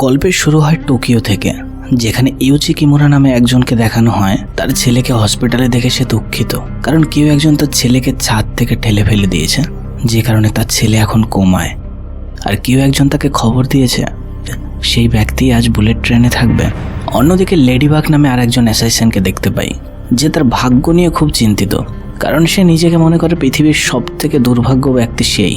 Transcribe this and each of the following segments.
গল্পের শুরু হয় টোকিও থেকে, যেখানে ইউচি কিমুরা নামে একজনকে দেখানো হয়। তার ছেলেকে হসপিটালে দেখে সে দুঃখিত, কারণ কেউ একজন তার ছেলেকে ছাদ থেকে ঠেলে ফেলে দিয়েছে, যে কারণে তার ছেলে এখন কোমায়। আর কেউ একজন তাকে খবর দিয়েছে, সেই ব্যক্তি আজ বুলেট ট্রেনে থাকবে। অন্যদিকে লেডিবাগ নামে আরেকজন অ্যাসাইসেনকে দেখতে পাই, যে তার ভাগ্য নিয়ে খুব চিন্তিত, কারণ সে নিজেকে মনে করে পৃথিবীর সব থেকে দুর্ভাগ্য ব্যক্তি সেই।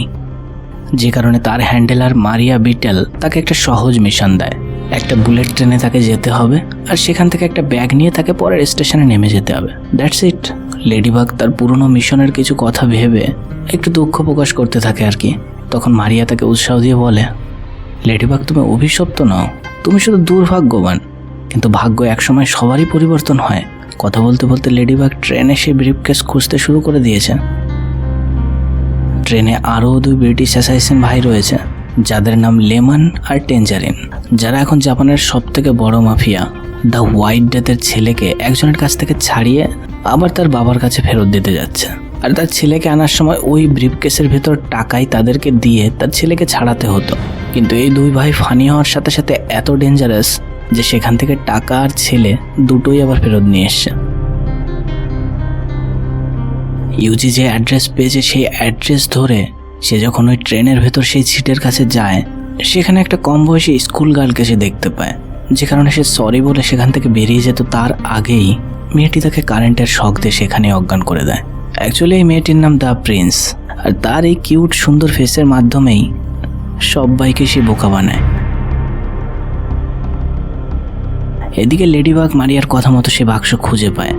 যে কারণে তার হ্যান্ডেলার মারিয়া বিটেল তাকে একটা সহজ মিশন দেয়। একটা বুলেট ট্রেনে তাকে যেতে হবে আর সেখান থেকে একটা ব্যাগ নিয়ে তাকে পরের স্টেশনে নেমে যেতে হবে। দ্যাটস ইট লেডিবাগ তার পুরনো মিশনের কিছু কথা ভেবে একটু দুঃখ প্রকাশ করতে থাকে আর কি। তখন মারিয়া তাকে উৎসাহ দিয়ে বলে, লেডিবাগ, তুমি অভিশপ্ত নও। তুমি শুধু দুর্ভাগ্যবান। কিন্তু ভাগ্য একসময় সবারই পরিবর্তন হয়। কথা বলতে বলতে লেডিবাগ ট্রেনে সে ব্রিফকেস খুঁজতে শুরু করে দিয়েছে ট্রেনে আরও দুই ব্রিটিশ অ্যাসাইসিন ভাই রয়েছে, যাদের নাম লেমন আর টেঞ্জারিন, যারা এখন জাপানের সব থেকে বড় মাফিয়া। দ্য হোয়াইট ডেথের ছেলেকে একজনের কাছ থেকে ছাড়িয়ে আবার তার বাবার কাছে ফেরত দিতে যাচ্ছে। আর তার ছেলেকে আনার সময় ওই ব্রিফকেসের ভেতর টাকাই তাদেরকে দিয়ে তার ছেলেকে ছাড়াতে হতো। কিন্তু এই দুই ভাই ফানি হওয়ার সাথে সাথে এত ডেঞ্জারাস যে সেখান থেকে টাকা আর ছেলে দুটোই আবার ফেরত নিয়ে এসছে। ইউজি যে অ্যাড্রেস পেয়েছে সেই অ্যাড্রেস ধরে সে যখন ওই ট্রেনের ভেতর সেই সিটের কাছে যায়, সেখানে একটা কম বয়সী স্কুল গার্লকে সে দেখতে পায়। যে কারণে সে সরি বলে সেখান থেকে বেরিয়ে যেত। তার আগেই মেয়েটি তাকে কারেন্টের শখ দিয়ে সেখানে অজ্ঞান করে দেয়। অ্যাকচুয়ালি এই মেয়েটির নাম দ্য প্রিন্স। আর তার এই কিউট, সুন্দর ফেসের মাধ্যমেই সবাইকে সে বোকা বানায়। এদিকে লেডিবাগ মারিয়ার কথা মতো সে বাক্স খুঁজে পায়।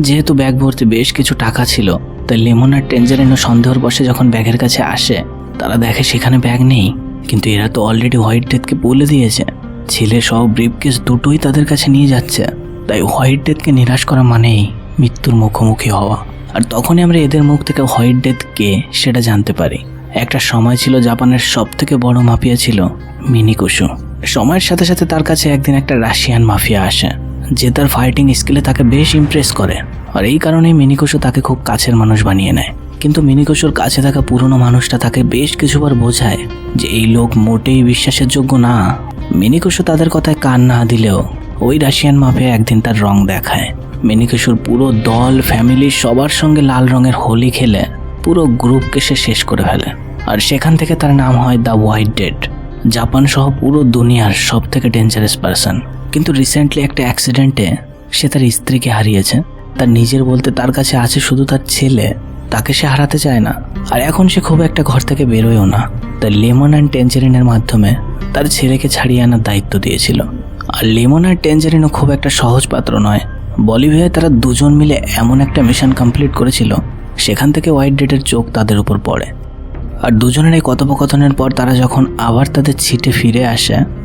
যেহেতু ব্যাগ ভর্তি বেশ কিছু টাকা ছিল, তাই লেমন আর টেঞ্জারিনও সন্দেহর বসে যখন ব্যাগের কাছে আসে, তারা দেখে সেখানে ব্যাগ নেই। কিন্তু এরা তো অলরেডি হোয়াইট ডেথকে বলে দিয়েছে। ছেলে সব ব্রিফকেস দুটোই তাদের কাছে নিয়ে যাচ্ছে। তাই হোয়াইট ডেথকে নিরাশ করা মানেই মৃত্যুর মুখোমুখি হওয়া। আর তখনই আমরা এদের মুখ থেকে হোয়াইট ডেথ কে সেটা জানতে পারি। একটা সময় ছিল জাপানের সব থেকে বড় মাফিয়া ছিল মিনিকুসু সময়ের সাথে সাথে তার কাছে একদিন একটা রাশিয়ান মাফিয়া আসে। যে তার ফাইটিং স্কিলে তাকে বেশ ইমপ্রেস করে। আর এই কারণেই মিনিকুসু তাকে খুব কাছের মানুষ বানিয়ে নেয়। কিন্তু মিনিকুসুর কাছে থাকা পুরনো মানুষটা তাকে বেশ কিছুবার বোঝায় যে এই লোক মোটেই বিশ্বাসের যোগ্য না। মিনিকুসু তাদের কথায় কান না দিলেও ওই রাশিয়ান মাফিয়া একদিন তার রং দেখায়। মিনিকুসুর পুরো দল ফ্যামিলি সবার সঙ্গে লাল রঙের হোলি খেলে পুরো গ্রুপকে সে শেষ করে ফেলে। আর সেখান থেকে তার নাম হয় দ্য হোয়াইট ডেড। জাপান সহ পুরো দুনিয়ার সব থেকে ডেঞ্জারাস পারসন কিন্তু রিসেন্টলি একটা অ্যাক্সিডেন্টে সে তার স্ত্রীকে হারিয়েছে। তার নিজের বলতে তার কাছে আছে শুধু তার ছেলে। তাকে সে হারাতে চায় না। আর এখন সে খুব একটা ঘর থেকে বেরোয়ও না। তাই লেমন অ্যান্ড টেঞ্জারিনের মাধ্যমে তার ছেলেকে ছাড়িয়ে আনার দায়িত্ব দিয়েছিল। আর লেমন আর টেঞ্জারিনও খুব একটা সহজ পাত্র নয়। বলিভিয়ায় তারা দুজন মিলে এমন একটা মিশন কমপ্লিট করেছিল, সেখান থেকে হোয়াইট ডেটের চোখ তাদের উপর পড়ে। আর দুজনের এই কথোপকথনের পর তারা যখন আবার তাদের ছিটে ফিরে আসে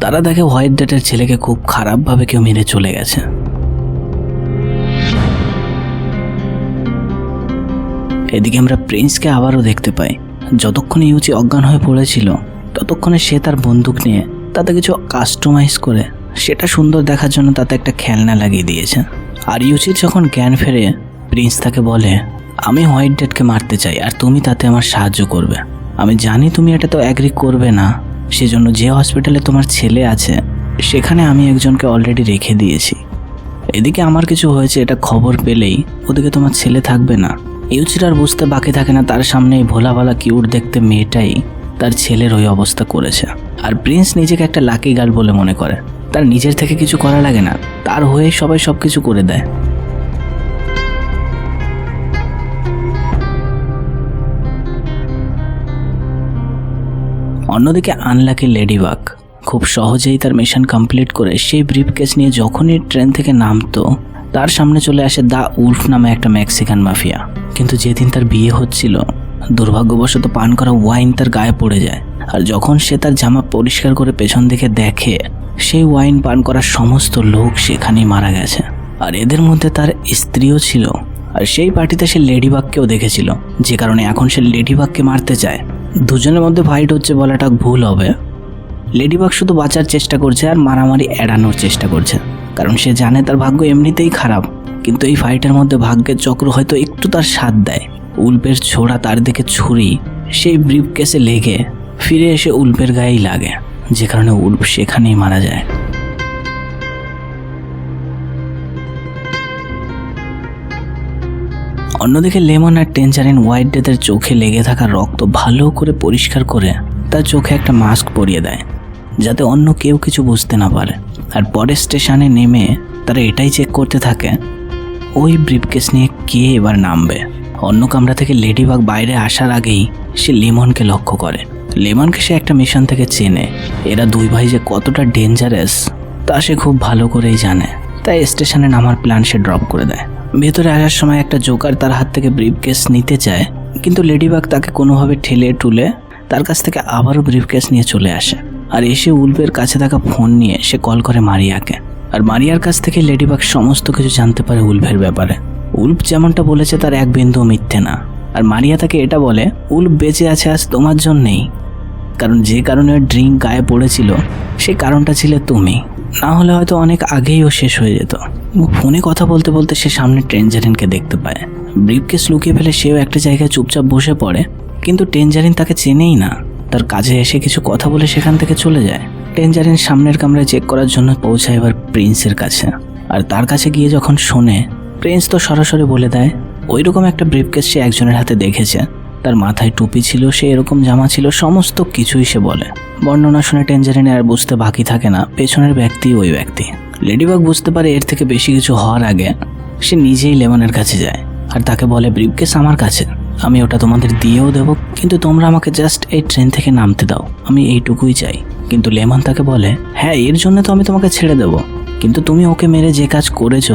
তারা দেখে হোয়াইট ডেটের ছেলেকে খুব খারাপভাবে কেউ মেরে চলে গেছে। এদিকে আমরা প্রিন্সকে আবারও দেখতে পাই। যতক্ষণে ইউচি অজ্ঞান হয়ে পড়েছিল, ততক্ষণে সে তার বন্দুক নিয়ে তাতে কিছু কাস্টমাইজ করে সেটা সুন্দর দেখার জন্য তাতে একটা খেলনা লাগিয়ে দিয়েছে। আর ইউচির যখন জ্ঞান ফেরে, প্রিন্স তাকে বলে, আমি হোয়াইট ডেটকে মারতে চাই, আর তুমি তাতে আমার সাহায্য করবে। আমি জানি তুমি এটা তো অ্যাগ্রি করবে না। সেজন্য যে হসপিটালে তোমার ছেলে আছে, সেখানে আমি একজনকে অলরেডি রেখে দিয়েছি। এদিকে আমার কিছু হয়েছে, এটা খবর পেলেই ওদিকে তোমার ছেলে থাকবে না। ইউচির আর বুঝতে বাকি থাকে না, তার সামনে এই ভোলা ভালা কিউট দেখতে মেয়েটাই তার ছেলের ওই অবস্থা করেছে। আর প্রিন্স নিজেকে একটা লাকি গার্ল বলে মনে করে। তার নিজের থেকে কিছু করা লাগে না, তার হয়ে সবাই সব কিছু করে দেয়। অন্যদিকে আনলাকি লেডিবাক খুব সহজেই তার মিশন কমপ্লিট করে সেই ব্রিফকেস নিয়ে যখনই ট্রেন থেকে নামতো, তার সামনে চলে আসে দা উলফ নামে একটা মেক্সিকান মাফিয়া। কিন্তু যেদিন তার বিয়ে হচ্ছিল, দুর্ভাগ্যবশত পান করা ওয়াইন তার গায়ে পড়ে যায়। আর যখন সে তার জামা পরিষ্কার করে পেছন দিকে দেখে, সেই ওয়াইন পান করার সমস্ত লোক সেখানেই মারা গেছে। আর এদের মধ্যে তার স্ত্রীও ছিল। আর সেই পার্টিতে সে লেডিবাগকেও দেখেছিল। যে কারণে এখন সে লেডিবাগকে মারতে চায়। দুজনের মধ্যে ফাইট হচ্ছে বলাটা ভুল হবে। লেডিবাগ শুধু বাঁচার চেষ্টা করছে আর মারামারি এড়ানোর চেষ্টা করছে। কারণ সে জানে তার ভাগ্য এমনিতেই খারাপ। কিন্তু এই ফাইটের মধ্যে ভাগ্যের চক্র হয়তো একটু তার সাথ দেয়। উল্পের ছোড়া তার দিকে ছুরি সেই ব্রিফ কেসে লেগে ফিরে এসে উল্পের গায়েই লাগে। যে কারণে উল্প সেখানেই মারা যায়। অন্যদিকে লেমন আর টেনচারিন হোয়াইট ডেথের চোখে লেগে থাকা রক্ত ভালো করে পরিষ্কার করে তার চোখে একটা মাস্ক পরিয়ে দেয়, যাতে অন্য কেউ কিছু বুঝতে না পারে। আর পরের স্টেশনে নেমে তারা এটাই চেক করতে থাকে, ওই ব্রিফকেস নিয়ে কে এবার নামবে। অন্য কামরা থেকে লেডিবাগ বাইরে আসার আগেই সে লেমনকে লক্ষ্য করে। লেমনকে সে একটা মিশন থেকে চেনে, এরা দুই ভাই যে কতটা ডেঞ্জারাস তা সে খুব ভালো করেই জানে। তাই স্টেশনে নামার প্ল্যান সে ড্রপ করে দেয়। ভেতরে আসার সময় একটা জোকার তার হাত থেকে ব্রিফকেস নিতে চায়, কিন্তু লেডিবাগ তাকে কোনোভাবে ঠেলে টুলে তার কাছ থেকে আবারও ব্রিফকেস নিয়ে চলে আসে। আর এসে উল্পের কাছে থাকা ফোন নিয়ে সে কল করে মারিয়াকে। আর মারিয়ার কাছ থেকে লেডিবাগ সমস্ত কিছু জানতে পারে উল্ফের ব্যাপারে। উল্ফ যেমনটা বলেছে, তার এক বিন্দু মিথ্যে না। আর মারিয়া তাকে এটা বলে, উল্ফ বেঁচে আছে আজ তোমার জন্যেই। কারণ যে কারণে ড্রিঙ্ক গায়ে পড়েছিল সেই কারণটা ছিলে তুমি। না হলে হয়তো অনেক আগেই ও শেষ হয়ে যেত। ফোনে কথা বলতে বলতে সে সামনে টেনজারিনকে দেখতে পায়। ব্রিফকেস লুকিয়ে ফেলে সেও একটা জায়গায় চুপচাপ বসে পড়ে, কিন্তু টেনজারিন তাকে চেনেই না। তার কাজে এসে কিছু কথা বলে সেখান থেকে চলে যায়। টেনজারিন সামনের কামরায় চেক করার জন্য পৌঁছায় এবার প্রিন্সের কাছে। আর তার কাছে গিয়ে যখন শোনে, প্রিন্স তো সরাসরি বলে দেয় ওই রকম একটা ব্রিফকেস সে একজনের হাতে দেখেছে। তার মাথায় টুপি ছিল, সে এরকম জামা ছিল, সমস্ত কিছুই সে বলে। বর্ণনা শুনে টেনজারিনে আর বুঝতে বাকি থাকে না, পেছনের ব্যক্তি ওই ব্যক্তি। লেডিবাগ বুঝতে পারে এর থেকে বেশি কিছু হওয়ার আগে সে নিজেই লেমনের কাছে যায়, আর তাকে বলে, ব্রিফকেস আমার কাছে। আমি ওটা তোমাদের দিয়েও দেবো, কিন্তু তোমরা আমাকে জাস্ট এই ট্রেন থেকে নামতে দাও। আমি এইটুকুই চাই। কিন্তু লেমন তাকে বলে হ্যাঁ এর জন্য তো আমি তোমাকে ছেড়ে দেবো, কিন্তু তুমি ওকে মেরে যে কাজ করেছ,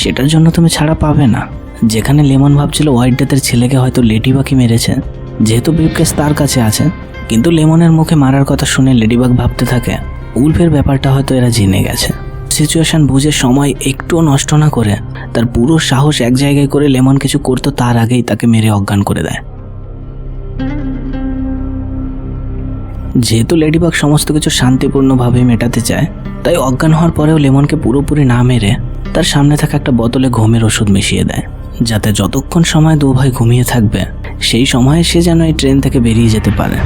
সেটার জন্য তুমি ছাড়া পাবে না। যেখানে লেমন ভাবছিল হোয়াইট ডেথের ছেলেকে হয়তো লেডিবাকি মেরেছে, যেহেতু ব্রিফকেস তার কাছে আছে, কিন্তু লেমনের মুখে মারার কথা শুনে লেডিবাগ ভাবতে থাকে, উল্ফের ব্যাপারটা হয়তো এরা জেনে গেছে। সিচুয়েশন বুঝে সময় একটুও নষ্ট না করে, তার পুরো সাহস এক জায়গায় করে লেমন কিছু করতো তার আগেই তাকে মেরে অজ্ঞান করে দেয়। যেহেতু লেডিবাগ সমস্ত কিছু শান্তিপূর্ণভাবে মেটাতে চায়, তাই অজ্ঞান হওয়ার পরেও লেমনকে পুরোপুরি না মেরে তার সামনে থাকা একটা বোতলে ঘুমের ওষুধ মিশিয়ে দেয়। যাতে যতক্ষণ সময় দু ভাই ঘুমিয়ে থাকবে, সেই সময়ে সে যেন এই ট্রেন থেকে বেরিয়ে যেতে পারে।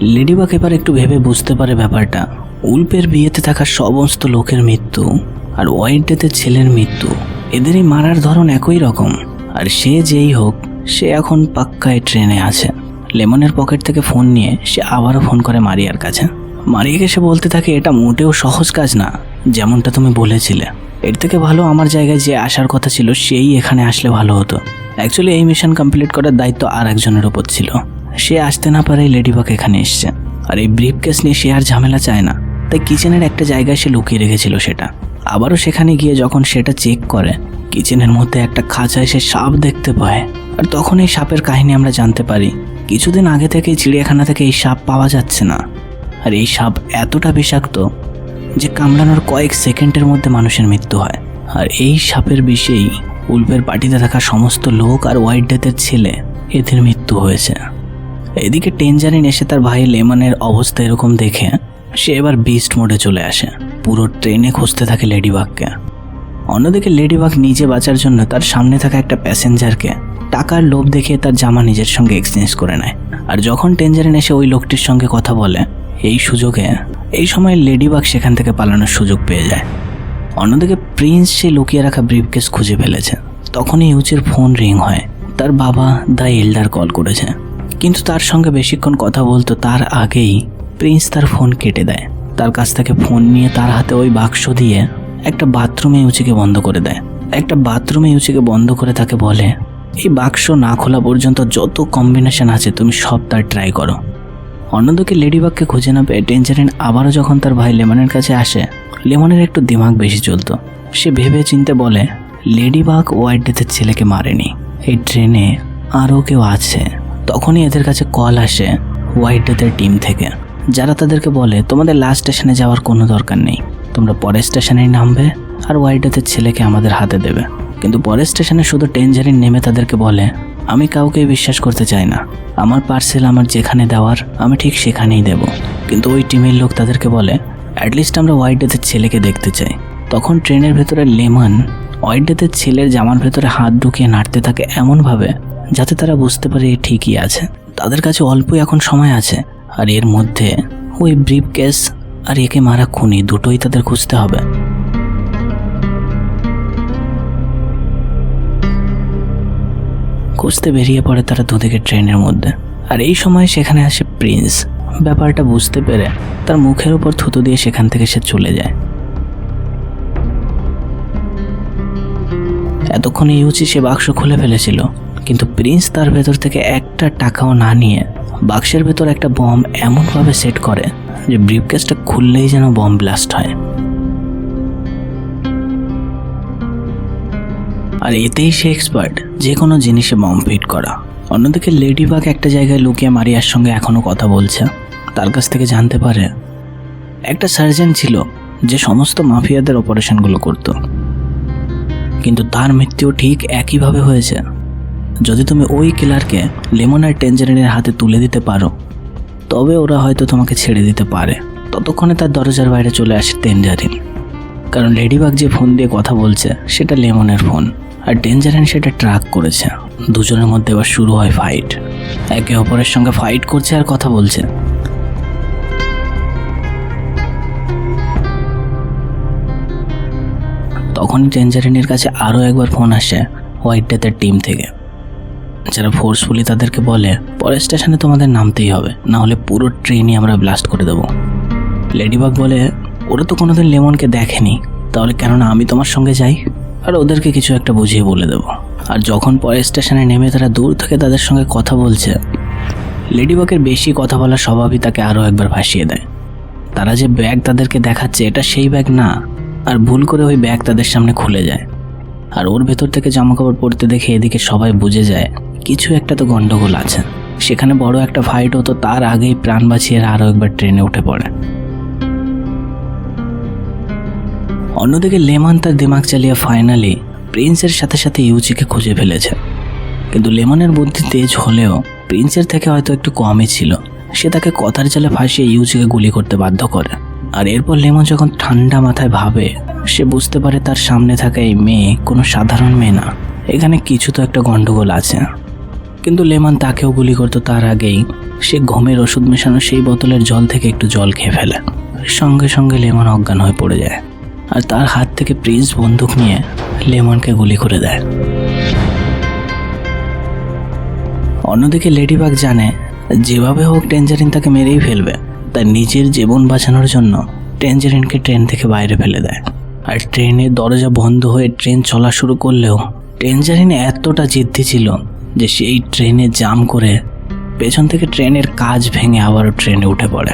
লেডিবাগ এবার একটু ভেবে বুঝতে পারে ব্যাপারটা। উল্পের বিয়েতে থাকা সমস্ত লোকের মৃত্যু আর হোয়াইট ডেতে ছেলের মৃত্যু, এদেরই মারার ধরন একই রকম। আর সে যেই হোক, সে এখন পাক্কায় ট্রেনে আছে। লেমনের পকেট থেকে ফোন নিয়ে সে আবারও ফোন করে মারিয়ার কাছে। মারিয়াকে সে বলতে থাকে, এটা মোটেও সহজ কাজ না, যেমনটা তুমি বলেছিলে। এর থেকে ভালো আমার জায়গায় যে আসার কথা ছিল, সেই এখানে আসলে ভালো হতো। অ্যাকচুয়ালি এই মিশন কমপ্লিট করার দায়িত্ব আর একজনের ওপর ছিল। সে আসতে না পারে লেডিবাক এখানে এসছে। আর এই ব্রিফ কেস নিয়ে সে আর ঝামেলা চায় না। তাই কিচেনের একটা জায়গায় সে লুকিয়ে রেখেছিল সেটা। আবারও সেখানে গিয়ে যখন সেটা চেক করে কিচেনের মধ্যে একটা খাঁচায় সে সাপ দেখতে পায়। আর তখন এই সাপের কাহিনী আমরা জানতে পারি। কিছুদিন আগে থেকে চিড়িয়াখানা থেকে এই সাপ পাওয়া যাচ্ছে না। আর এই সাপ এতটা বিষাক্ত যে কামড়ানোর কয়েক সেকেন্ডের মধ্যে মানুষের মৃত্যু হয়। আর এই সাপের বিষেই উল্পের পার্টিতে থাকা সমস্ত লোক আর হোয়াইট ডেথের ছেলে এদের মৃত্যু হয়েছে। এদিকে টেনজারিন এসে তার ভাই লেমনের অবস্থা এরকম দেখে সে এবার বিস্ট মোডে চলে আসে। পুরো ট্রেনে খুঁজতে থাকে লেডিবাগকে অন্যদিকে লেডিবাগ নিজে বাঁচার জন্য তার সামনে থাকা একটা প্যাসেঞ্জারকে টাকার লোভ দেখে তার জামা নিজের সঙ্গে এক্সচেঞ্জ করে নেয়। আর যখন টেনজারিন এসে ওই লোকটির সঙ্গে কথা বলে এই সুযোগে, এই সময় লেডিবাগ সেখান থেকে পালানোর সুযোগ পেয়ে যায়। অন্যদিকে প্রিন্স সে লুকিয়ে রাখা ব্রিফকেস খুঁজে ফেলেছে। তখনই ইউচের ফোন রিং হয়। তার বাবা দ্য এল্ডার কল করেছে। কিন্তু তার সঙ্গে বেশিক্ষণ কথা বলতো তার আগেই প্রিন্স তার ফোন কেটে দেয়। তার কাছ থেকে ফোন নিয়ে তার হাতে ওই বাক্স দিয়ে একটা বাথরুমে ইউচিকে বন্ধ করে দেয়। একটা বাথরুমে ইউচিকে বন্ধ করে তাকে বলে, এই বাক্স না খোলা পর্যন্ত যত কম্বিনেশন আছে তুমি সব তার ট্রাই করো। অন্যদিকে লেডিবাগকে খুঁজে না পেয়ে ডেঞ্জারিন আবারও যখন তার ভাই লেমনের কাছে আসে, লেমনের একটু দিমাগ বেশি চলতো সে ভেবে চিনতে বলে, লেডিবাগ হোয়াইট ডেথের ছেলেকে মারেনি। এই ট্রেনে আরও কেউ আছে। তখনই এদের কাছে কল আসে হোয়াইট ডেথের টিম থেকে, যারা তাদেরকে বলে, তোমাদের লাস্ট স্টেশনে যাওয়ার কোনো দরকার নেই। তোমরা পরের স্টেশনেই নামবে আর হোয়াইট ডেথের ছেলেকে আমাদের হাতে দেবে। কিন্তু পরের স্টেশনে শুধু টেনজারিন নেমে তাদেরকে বলে আমি কাউকে বিশ্বাস করতে চাই না। আমার পার্সেল আমার যেখানে দেওয়ার, আমি ঠিক সেখানেই দেব। কিন্তু ওই টিমের লোক তাদেরকে বলে অ্যাটলিস্ট আমরা হোয়াইট ডেথের ছেলেকে দেখতে চাই। তখন ট্রেনের ভেতরে লেমন হোয়াইট ডেথের ছেলের জামার ভেতরে হাত ঢুকিয়ে নাড়তে থাকে এমনভাবে, যাতে তারা বুঝতে পারে এ ঠিকই আছে। তাদের কাছে অল্পই এখন সময় আছে, আর এর মধ্যে ওই ব্রিফ কেস আর একে মারা খুনি দুটোই তাদের খুঁজতে হবে। খুঁজতে বেরিয়ে পড়ে তারা দুদিকে ট্রেনের মধ্যে। আর এই সময় সেখানে আসে প্রিন্স। ব্যাপারটা বুঝতে পেরে তার মুখের উপর থুতু দিয়ে সেখান থেকে সে চলে যায়। এতক্ষণে ইউচি সে বাক্স খুলে ফেলেছিল, কিন্তু প্রিন্স তার ভেতর থেকে একটা টাকাও না নিয়ে বাক্সের ভেতর একটা বম এমনভাবে সেট করে যে ব্রিফকেসটা খুললেই যেন বম ব্লাস্ট হয়। আর এতেই সে এক্সপার্ট যে কোনো জিনিসে বম ফিট করা। অন্যদিকে লেডিবাগ একটা জায়গায় লুকিয়ে মারিয়ার সঙ্গে এখনও কথা বলছে। তার কাছ থেকে জানতে পারে, একটা সার্জন ছিল যে সমস্ত মাফিয়াদের অপারেশনগুলো করত। কিন্তু তার মৃত্যু ঠিক একইভাবে হয়েছে। যদি তুমি ওই কিলারকে লেমন আর টেঞ্জারিনের হাতে তুলে দিতে পারো, তবে ওরা হয়তো তোমাকে ছেড়ে দিতে পারে। ততক্ষণে তার দরজার বাইরে চলে আসে টেঞ্জারিন কারণ লেডিবাগ যে ফোন দিয়ে কথা বলছে, সেটা লেমনের ফোন আর ডেঞ্জারেন সেটা ট্র্যাক করেছে। দুজনের মধ্যে এবার শুরু হয় ফাইট একে অপরের সঙ্গে ফাইট করছে আর কথা বলছে। তখনই ডেঞ্জারিনের কাছে আরও একবার ফোন আসে হোয়াইট ডেথের টিম থেকে। যারা ফোর্সফুলি তাদেরকে বলে, পরের স্টেশনে তোমাদের নামতেই হবে। না হলে পুরো ট্রেনই আমরা ব্লাস্ট করে দেবো। লেডিবাগ বলে, ওরা তো কোনোদিন লেমনকে দেখেনি। তাহলে কেননা আমি তোমার সঙ্গে যাই? আর ওদেরকে কিছু একটা বুঝিয়ে বলে দেবো। আর যখন পরের স্টেশনে নেমে তারা দূর থেকে তাদের সঙ্গে কথা বলছে লেডিবাগের বেশি কথা বলার স্বভাবই তাকে আরও একবার ভাসিয়ে দেয়। তারা যে ব্যাগ তাদেরকে দেখাচ্ছে, এটা সেই ব্যাগ না। আর ভুল করে ওই ব্যাগ তাদের সামনে খুলে যায়। আর ওর ভেতর থেকে জামাকাপড় পরতে দেখে এদিকে সবাই বুঝে যায়, কিছু একটা তো গন্ডগোল আছে। সেখানে বড় একটা ফাইট হতো, তার আগেই প্রাণ বাঁচিয়ে আরও একবার ট্রেনে উঠে পড়ে। অন্যদিকে লেমন তার দিমাগ চালিয়ে ফাইনালি প্রিন্সের সাথে সাথে ইউচিকে খুঁজে ফেলেছে। কিন্তু লেমনের বুদ্ধি তেজ হলেও প্রিন্সের থেকে হয়তো একটু কমই ছিল। সে তাকে কথার জালে ফাঁসিয়ে ইউচিকে গুলি করতে বাধ্য করে। আর এরপর লেমন যখন ঠান্ডা মাথায় ভাবে, সে বুঝতে পারে তার সামনে থাকা এই মেয়ে কোনো সাধারণ মেয়ে না। এখানে কিছু তো একটা গণ্ডগোল আছে। কিন্তু লেমন তাকেও গুলি করতো তার আগেই। সে ঘুমের ওষুধ মেশানো সেই বোতলের জল থেকে একটু জল খেয়ে ফেলে। সঙ্গে সঙ্গে লেমন অজ্ঞান হয়ে পড়ে যায়। আর তার হাত থেকে প্রিন্স বন্দুক নিয়ে লেমনকে গুলি করে দেয়। অন্যদিকে লেডিবাগ জানে, যেভাবে হোক টেঞ্জারিন তাকে মেরেই ফেলবে তার নিজের জীবন বাঁচানোর জন্য টেঞ্জারিনকে ট্রেন থেকে বাইরে ফেলে দেয়। আর ট্রেনের দরজা বন্ধ হয়ে ট্রেন চলা শুরু করলেও টেঞ্জারিন এতটা জিদ্দি ছিল যে সেই ট্রেনে জাম করে পেছন থেকে ট্রেনের কাজ ভেঙে আবারও ট্রেনে উঠে পড়ে।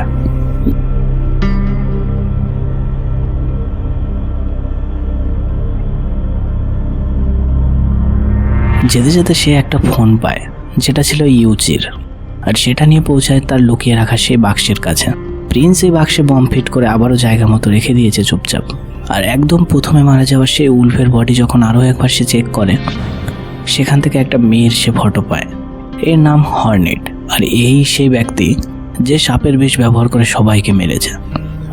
যেতে যেতে সে একটা ফোন পায়, যেটা ছিল ইউচির আর সেটা নিয়ে পৌঁছায় তার লুকিয়ে রাখা সেই বাক্সের কাছে। প্রিন্স এই বাক্সে বম ফিট করে আবারও জায়গা মতো রেখে দিয়েছে চুপচাপ। আর একদম প্রথমে মারা যাওয়া সেই উলফের বডি যখন আরও একবার সে চেক করে, সেখান থেকে একটা মেয়ের সে ফটো পায়। এর নাম হর্নেট আর এই সেই ব্যক্তি যে সাপের বিষ ব্যবহার করে সবাইকে মেরেছে।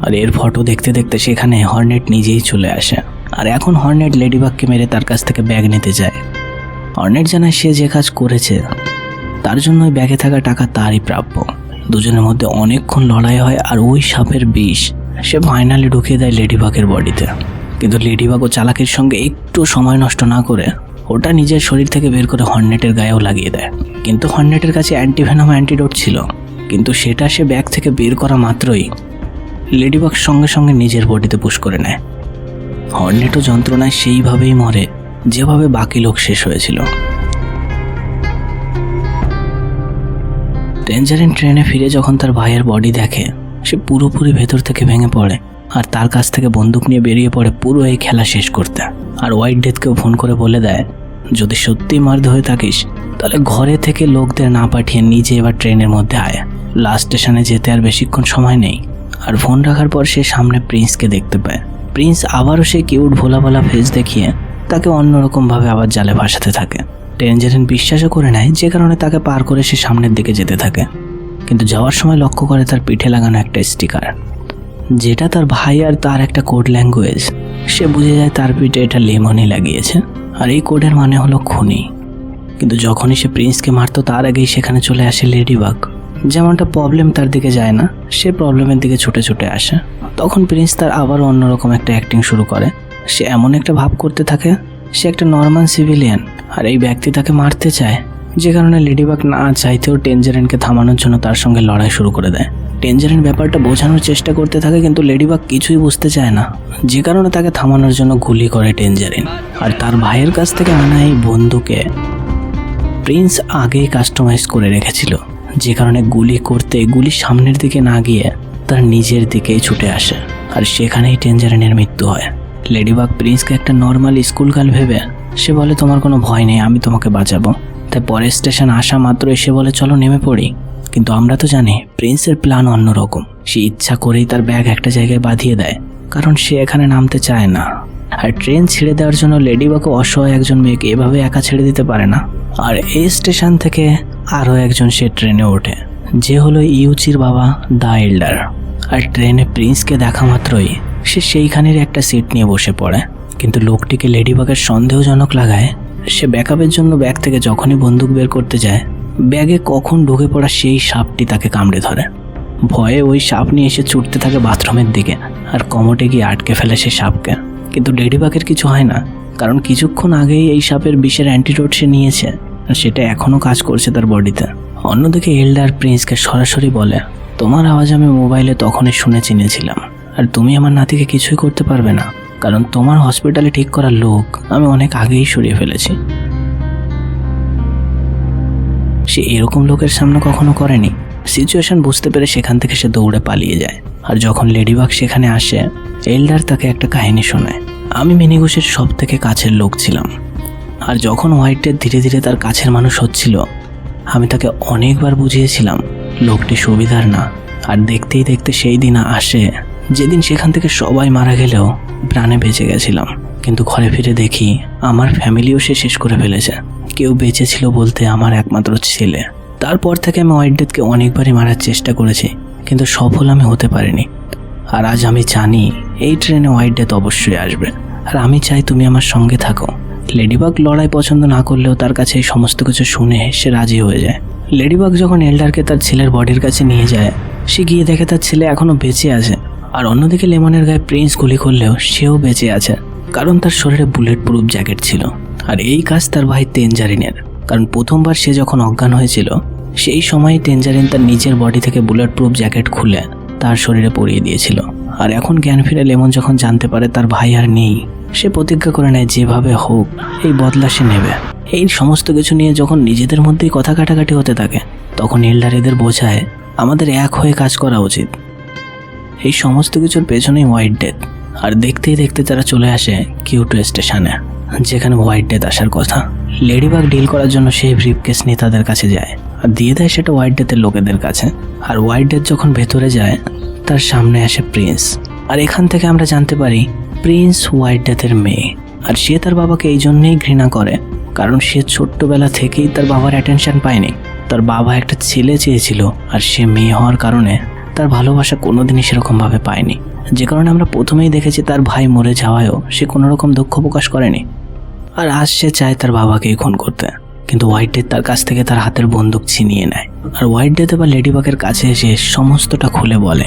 আর এর ফটো দেখতে দেখতে সেখানে হর্নেট নিজেই চলে আসে। আর এখন হর্নেট লেডিবাগকে মেরে তার কাছ থেকে ব্যাগ নিতে যায়। হর্নেট জানায় সে যে কাজ করেছে, তার জন্য ওই ব্যাগে থাকা টাকা তারই প্রাপ্য। দুজনের মধ্যে অনেকক্ষণ লড়াই হয় আর ওই সাপের বিষ সে ফাইনালি ঢুকিয়ে দেয় লেডিবাগের বডিতে। কিন্তু লেডিবাগ ও চালাকের সঙ্গে একটু সময় নষ্ট না করে ওটা নিজের শরীর থেকে বের করে হর্নেটের গায়েও লাগিয়ে দেয়। কিন্তু হর্নেটের কাছে অ্যান্টিভেনাম অ্যান্টিডোট ছিল। কিন্তু সেটা সে ব্যাগ থেকে বের করা মাত্রই লেডিবাগ সঙ্গে সঙ্গে নিজের বডিতে পুশ করে নেয়। হর্নেটও যন্ত্রণায় সেইভাবেই মরে। যেভাবে বাকি লোক শেষ হয়েছিল। টেঞ্জারিন ট্রেনে ফিরে যখন তার ভাইয়ের বডি দেখে, সে পুরোপুরি ভেতর থেকে ভেঙে পড়ে আর তার কাছ থেকে বন্দুক নিয়ে বেরিয়ে পড়ে পুরো এই খেলা শেষ করতে। আর হোয়াইট ডেথকেও ফোন করে বলে দেয়, যদি সত্যি মার্দ হয়ে থাকিস, তাহলে ঘরে থেকে লোকদের না পাঠিয়ে নিজে এবার ট্রেনের মধ্যে আয়। লাস্ট স্টেশনে যেতে আর বেশিক্ষণ সময় নেই। আর ফোন রাখার পর সে সামনে প্রিন্সকে দেখতে পায়। প্রিন্স আবারও সে কিউট ভোলা ভোলা ফেস দেখিয়ে তাকে অন্যরকমভাবে আবার জালে ভাসাতে থাকে। টেঞ্জারিন বিশ্বাসও করে নেয়, যে কারণে তাকে পার করে সে সামনের দিকে যেতে থাকে। কিন্তু যাওয়ার সময় লক্ষ্য করে তার পিঠে লাগানো একটা স্টিকার। যেটা তার ভাই আর তার একটা কোড ল্যাঙ্গুয়েজ। সে বুঝে যায় তার পিঠে এটা লেমনই লাগিয়েছে, আর এই কোডের মানে হলো খুনি। কিন্তু যখনই সে প্রিন্সকে মারতো, তার আগেই সেখানে চলে আসে লেডিবাগ। যেমনটা প্রবলেম তার দিকে যায় না, সে প্রবলেমের দিকে ছুটে ছুটে আসে। তখন প্রিন্স তার আবার অন্যরকম একটা অ্যাক্টিং শুরু করে। সে এমন একটা ভাব করতে থাকে, সে একটা নর্মাল সিভিলিয়ান, আর এই ব্যক্তি তাকে মারতে চায়, যে কারণে লেডিবাগ না চাইতেও টেঞ্জারেনকে থামানোর জন্য তার সঙ্গে লড়াই শুরু করে দেয়। টেঞ্জারেন ব্যাপারটা বোঝানোর চেষ্টা করতে থাকে, কিন্তু লেডিবাগ কিছুই বুঝতে চায় না। যে কারণে তাকে থামানোর জন্য গুলি করে টেঞ্জারেন আর তার ভাইয়ের কাছ থেকে আনা এই বন্ধুকে প্রিন্স আগেই কাস্টমাইজ করে রেখেছিল। যে কারণে গুলি করতে গুলি সামনের দিকে না গিয়ে তার নিজের দিকেই ছুটে আসে, আর সেখানেই টেঞ্জারেনের মৃত্যু হয়। লেডিবাগ প্রিন্সকে একটা নর্মাল স্কুল গার্ল ভেবে, সে বলে, তোমার কোনো ভয় নেই, আমি তোমাকে বাঁচাবো। তাই পরের স্টেশন আসা মাত্র এসে বলে, চলো নেমে পড়ি। কিন্তু আমরা তো জানি প্রিন্সের প্ল্যান অন্যরকম। সে ইচ্ছা করেই তার ব্যাগ একটা জায়গায় বাঁধিয়ে দেয়, কারণ সে এখানে নামতে চায় না। আর ট্রেন ছেড়ে দেওয়ার জন্য লেডিবাগও অসহায় একজন মেয়েকে এভাবে একা ছেড়ে দিতে পারে না। আর এই স্টেশন থেকে আরও একজন সে ট্রেনে ওঠে, যে হলো ইউচির বাবা, দা এল্ডার। আর ট্রেনে প্রিন্সকে দেখা মাত্রই সে সেইখানের একটা সিট নিয়ে বসে পড়ে। কিন্তু লোকটিকে লেডিবাগের সন্দেহজনক লাগায়, সে ব্যাকআপের জন্য ব্যাগ থেকে যখনই বন্দুক বের করতে যায় ব্যাগে কখন ঢুকে পড়া সেই সাপটি তাকে কামড়ে ধরে। ভয়ে ওই সাপ নিয়ে এসে ছুটতে থাকে বাথরুমের দিকে, আর কমোটে গিয়ে আটকে ফেলে সে সাপকে। কিন্তু লেডিবাগের কিছু হয় না, কারণ কিছুক্ষণ আগেই এই সাপের বিষের অ্যান্টিডোট সে নিয়েছে, আর সেটা এখনও কাজ করছে তার বডিতে অন্যদিকে এল্ডার প্রিন্সকে সরাসরি বলে, তোমার আওয়াজ আমি মোবাইলে তখনই শুনে চিনেছিলাম আর তুমি আমার নাতিকে কিছুই করতে পারবে না, কারণ তোমার হসপিটালে ঠিক করার লোক আমি অনেক আগেই সরিয়ে ফেলেছি। সে এরকম লোকের সামনে কখনো করেনি। সিচুয়েশন বুঝতে পেরে সেখান থেকে সে দৌড়ে পালিয়ে যায়। আর যখন লেডিবাগ সেখানে আসে, এল্ডার তাকে একটা কাহিনী শোনায়। আমি মিনিগুসের সব থেকে কাছের লোক ছিলাম। আর যখন হোয়াইট ধীরে ধীরে তার কাছের মানুষ হচ্ছিল, আমি তাকে অনেকবার বুঝিয়েছিলাম, লোকটি সুবিধার না। আর দেখতেই দেখতে সেই দিন আসে যেদিন সেখান থেকে সবাই মারা গেলেও প্রাণে বেঁচে গেছিলাম। কিন্তু ঘরে ফিরে দেখি আমার ফ্যামিলিও সে শেষ করে ফেলেছে। কেউ বেঁচে ছিল বলতে আমার একমাত্র ছেলে। তারপর থেকে আমি হোয়াইট ডেথকে অনেকবারই মারার চেষ্টা করেছি, কিন্তু সফল আমি হতে পারিনি। আর আজ আমি জানি এই ট্রেনে হোয়াইট ডেথ অবশ্যই আসবে। আর আমি চাই তুমি আমার সঙ্গে থাকো। লেডিবাগ লড়াই পছন্দ না করলেও তার কাছে এই সমস্ত কিছু শুনে সে রাজি হয়ে যায়। লেডিবাগ যখন এল্ডারকে তার ছেলের বডির কাছে নিয়ে যায়, সে গিয়ে দেখে তার ছেলে এখনও বেঁচে আছে। আর অন্যদিকে লেমনের গায়ে প্রিন্স গুলি করলেও সেও বেঁচে আছে, কারণ তার শরীরে বুলেট প্রুফ জ্যাকেট ছিল। আর এই কাজ তার ভাই তেনজারিনের, কারণ প্রথমবার সে যখন অজ্ঞান হয়েছিল, সেই সময় টেনজারিন তার নিজের বডি থেকে বুলেট প্রুফ জ্যাকেট খুলে তার শরীরে পরিয়ে দিয়েছিল। আর এখন জ্ঞান ফিরে লেমন যখন জানতে পারে তার ভাই আর নেই, সে প্রতিজ্ঞা করে নেয় যেভাবে হোক, এই বদলা সে নেবে। এই সমস্ত কিছু নিয়ে যখন নিজেদের মধ্যেই কথা কাটাকাটি হতে থাকে, তখন এল্ডার এদের বোঝায়, আমাদের এক হয়ে কাজ করা উচিত। এই সমস্ত কিছুর পেছনেই হোয়াইট ডেথ আর দেখতেই দেখতে তারা চলে আসে কিউটো স্টেশনে যেখানে হোয়াইট ডেথ আসার কথা। লেডিবাগ ডিল করার জন্য সেই ব্রিফকেস নিয়ে তাদের কাছে যায়, আর দিয়ে দেয় সেটা হোয়াইট ডেথের লোকেদের কাছে। আর হোয়াইট ডেথ যখন ভেতরে যায়, তার সামনে আসে প্রিন্স আর এখান থেকে আমরা জানতে পারি প্রিন্স হোয়াইট ডেথের মেয়ে। আর সে তার বাবাকে এই জন্যেই ঘৃণা করে, কারণ সে ছোট্টবেলা থেকেই তার বাবার অ্যাটেনশন পায়নি। তার বাবা একটা ছেলে চেয়েছিল, আর সে মেয়ে হওয়ার কারণে তার ভালোবাসা কোনোদিনই সেরকমভাবে পায়নি। যে কারণে আমরা প্রথমেই দেখেছি তার ভাই মরে যাওয়ায়ও সে কোনো রকম দুঃখ প্রকাশ করেনি। আর আজ সে চায় তার বাবাকেই খুন করতে। কিন্তু হোয়াইট ডেথ তার কাছ থেকে তার হাতের বন্দুক ছিনিয়ে নেয়। আর হোয়াইট ডেথ এবার লেডিবাগের কাছে এসে সমস্তটা খুলে বলে।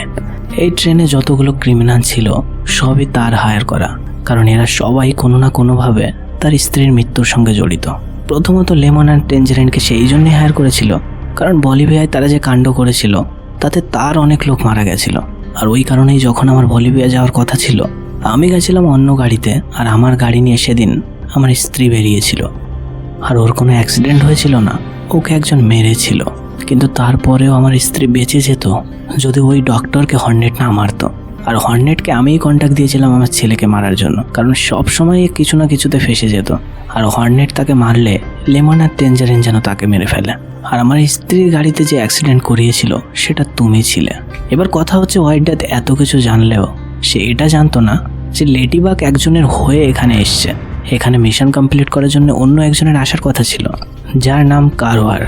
এই ট্রেনে যতগুলো ক্রিমিনাল ছিল, সবই তার হায়ার করা। কারণ এরা সবাই কোনো না কোনোভাবে তার স্ত্রীর মৃত্যুর সঙ্গে জড়িত। প্রথমত লেমন অ্যান্ড টেঞ্জারিনকে সেই জন্যই হায়ার করেছিল। কারণ বলিভিয়ায় তারা যে কাণ্ড করেছিল তাতে তার অনেক লোক মারা গেছিল। আর ওই কারণেই যখন আমার বলিভিয়া যাওয়ার কথা ছিল, আমি গেছিলাম অন্য গাড়িতে আর আমার গাড়ি নিয়ে সেদিন আমার স্ত্রী বেরিয়েছিল। আর ওর কোনো অ্যাক্সিডেন্ট হয়েছিল না, ওকে একজন মেরেছিল। কিন্তু তারপরেও আমার স্ত্রী বেঁচে যেত যদি ওই ডক্টরকে হর্নেট না মারতো। আর হর্নেটকে আমিই কন্ট্যাক্ট দিয়েছিলাম আমার ছেলেকে মারার জন্য। কারণ সব সময় কিছু না কিছুতে ফেসে যেত। আর হর্নেট তাকে মারলে লেমন আর টেঞ্জারিন যেন তাকে মেরে ফেলে। আর আমার স্ত্রীর গাড়িতে যে অ্যাক্সিডেন্ট করিয়েছিল, সেটা তুমি ছিলে। এবার কথা হচ্ছে হোয়াইট ডেথ এত কিছু জানলেও, সে এটা জানতো না যে লেডিবাগ একজনের হয়ে এখানে এসছে। এখানে মিশন কমপ্লিট করার জন্য অন্য একজনের আসার কথা ছিল। যার নাম কারওয়ার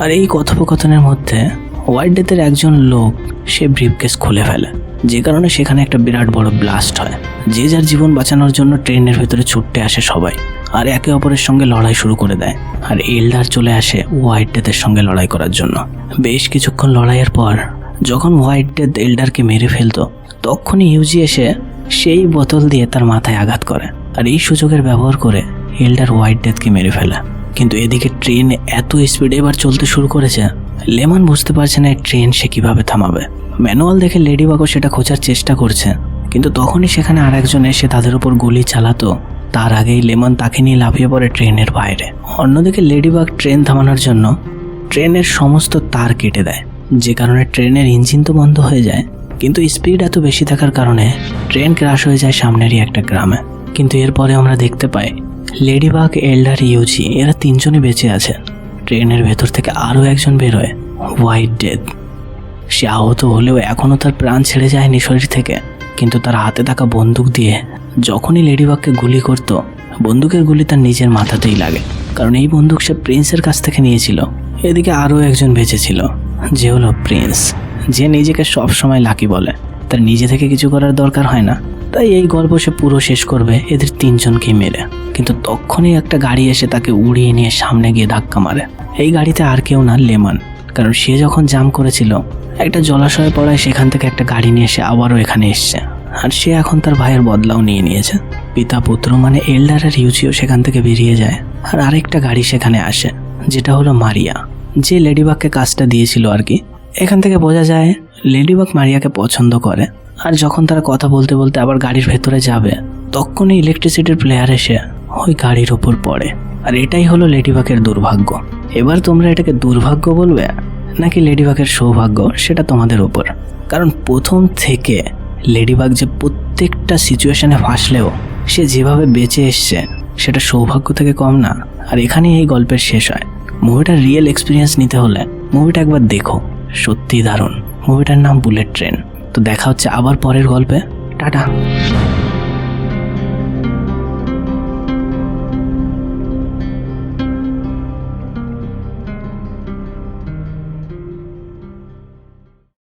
আর এই কথোপকথনের মধ্যে ডেথের একজন লোক সে ব্রিফকেস খুলে ফেলে। যে কারণে সেখানে একটা বিরাট বড় ব্লাস্ট হয়। যে যার জীবন বাঁচানোর জন্য ট্রেনের ভেতরে ছুটতে আসে সবাই। আর একে অপরের সঙ্গে লড়াই শুরু করে দেয়। আর এল্ডার চলে আসে হোয়াইট ডেথের সঙ্গে লড়াই করার জন্য। বেশ কিছুক্ষণ লড়াইয়ের পর, যখন হোয়াইট ডেথ এল্ডারকে মেরে ফেলতো, তখনই ইউজি এসে সেই বোতল দিয়ে তার মাথায় আঘাত করে। আর এই সুযোগের ব্যবহার করে এল্ডার হোয়াইট ডেথকে মেরে ফেলে। কিন্তু এদিকে ট্রেন এত স্পিডে এবার চলতে শুরু করেছে লেমন বুঝতে পারছে না ট্রেন সে কীভাবে থামাবে। ম্যানুয়াল দেখে লেডিবাগও সেটা খোঁজার চেষ্টা করছে। কিন্তু তখনই সেখানে আর একজন এসে তাদের উপর গুলি চালাতো। তার আগেই লেমন তাকে নিয়ে লাফিয়ে পড়ে ট্রেনের বাইরে। অন্যদিকে লেডিবাগ ট্রেন থামানোর জন্য ট্রেনের সমস্ত তার কেটে দেয়। যে কারণে ট্রেনের ইঞ্জিন তো বন্ধ হয়ে যায়। কিন্তু স্পিড এত বেশি থাকার কারণে ট্রেন ক্রাশ হয়ে যায় সামনেরই একটা গ্রামে। কিন্তু এরপরে আমরা দেখতে পাই লেডিবাগ এল্ডার, ইউজি, এরা তিনজনই বেঁচে আছে। ট্রেনের ভেতর থেকে আরও একজন বেরোয়, হোয়াইট ডেথ। সে আহত হলেও এখনও তার প্রাণ ছেড়ে যায়নি শরীর থেকে, কিন্তু তার হাতে থাকা বন্দুক দিয়ে যখনই লেডিবাগকে গুলি করত, বন্দুকের গুলি তার নিজের মাথাতেই লাগে, কারণ এই বন্দুক সে প্রিন্সের কাছ থেকে নিয়েছিল। এদিকে আরও একজন বেঁচে ছিল, যে হলো প্রিন্স, যে নিজেকে সব সময় লাকি বলে। তার নিজে থেকে কিছু করার দরকার হয় না। তাই এই গল্প সে পুরো শেষ করবে, এদের তিনজনকেই মেরে। কিন্তু তখনই একটা গাড়ি এসে তাকে উড়িয়ে নিয়ে সামনে গিয়ে ধাক্কা মারে। এই গাড়িতে আর কেউ না, লেমন। কারণ সে যখন জাম করেছিল, একটা জলাশয়ে পড়ায় সেখান থেকে একটা গাড়ি নিয়ে এসে আবারও এখানে এসছে। আর সে এখন তার ভাইয়ের বদলাও নিয়ে নিয়েছে। পিতা পুত্র মানে এল্ডার আর ইউচিও সেখান থেকে বেরিয়ে যায়। আর আরেকটা গাড়ি সেখানে আসে, যেটা হলো মারিয়া। যে লেডিবাগকে কাজটা দিয়েছিল আর কি। এখান থেকে বোঝা যায়, লেডিবাগ মারিয়াকে পছন্দ করে। আর যখন তারা কথা বলতে বলতে আবার গাড়ির ভেতরে যাবে, তখনই ইলেকট্রিসিটির প্লেয়ার এসে ওই গাড়ির ওপর পড়ে। আর এটাই হলো লেডিবাগের দুর্ভাগ্য। এবার তোমরা এটাকে দুর্ভাগ্য বলবে, নাকি লেডিবাগের সৌভাগ্য, সেটা তোমাদের ওপর কারণ প্রথম থেকে লেডিবাগ যে প্রত্যেকটা সিচুয়েশনে ফাঁসলেও, সে যেভাবে বেঁচে এসছে, সেটা সৌভাগ্য থেকে কম না। আর এখানেই এই গল্পের শেষ হয়। মুভিটার রিয়েল এক্সপিরিয়েন্স নিতে হলে মুভিটা একবার দেখো। সত্যিই দারুণ। মুভিটার নাম বুলেট ট্রেন তো দেখা হচ্ছে আবার পরের গল্পে। টাটা।